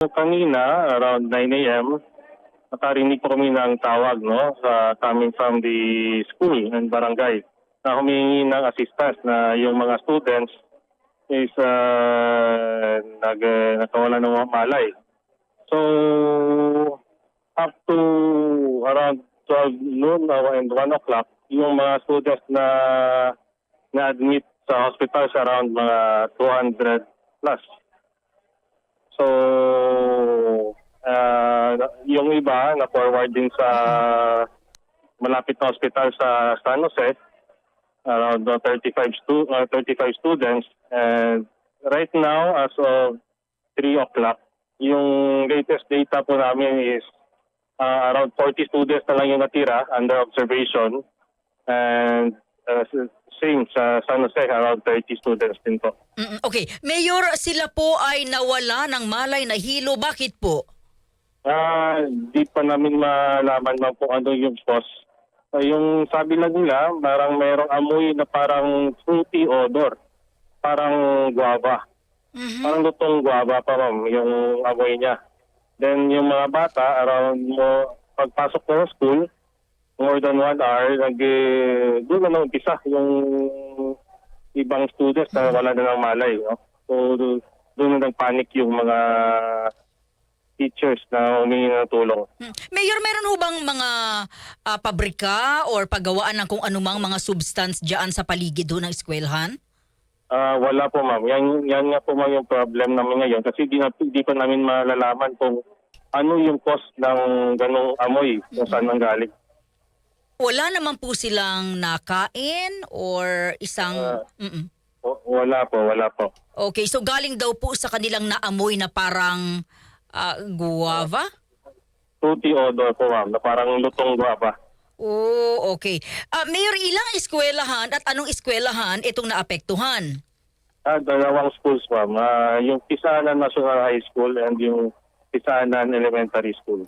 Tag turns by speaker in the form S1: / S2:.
S1: Kanina, around 9 a.m., nakarinig po kami ng tawag no, sa, coming from the school and barangay na humingi ng assistance na yung mga students is uh, nag, nakawala ng malay. So, up to around 12 noon uh, and 1 o'clock, yung mga students na na-admit sa hospital sa around mga 200 plus. So, uh, yung iba na forward din sa malapit na hospital sa San Jose, around uh, 35, stu- uh, 35 students. And right now, as of 3 o'clock, yung latest data po namin is uh, around 40 students na lang yung natira under observation. And uh, same sa San Jose, around 30 students din po.
S2: Mm, Okay. Mayor, sila po ay nawala ng malay na hilo. Bakit po?
S1: Ah, di pa namin malaman man po ano yung cause. Ah, yung sabi lang nila, parang mayroong amoy na parang fruity odor. Parang guava.
S2: Mhm.
S1: Parang lutong guava pa ma'am, yung amoy niya. Then yung mga bata, around mo, pagpasok ng school, more than one hour, nag, eh, doon na umpisa yung ibang students na wala na ng malay. No? So do- doon na nagpanic yung mga teachers na humingi ng tulong.
S2: Hmm. Mayor, meron ho bang mga ah, pabrika or paggawaan ng kung anumang mga substance dyan sa paligid ho ng eskwelahan?
S1: Ah, wala po ma'am. Yan, yan nga po ma'am yung problem namin ngayon kasi di, na, di pa namin malalaman kung ano yung cause ng ganong amoy kung saan nanggaling.
S2: Wala naman po silang nakain or isang...
S1: W- Wala po, wala po.
S2: Okay, so galing daw po sa kanilang naamoy na parang ah, guava?
S1: Fruity odor po ma'am, na parang lutong guava.
S2: Oh, okay. Ah, Mayor, ilang eskwelahan at anong eskwelahan itong naapektuhan?
S1: Ah, dalawang schools ma'am. Ah, yung Pisanan National High School and yung Pisanan Elementary School.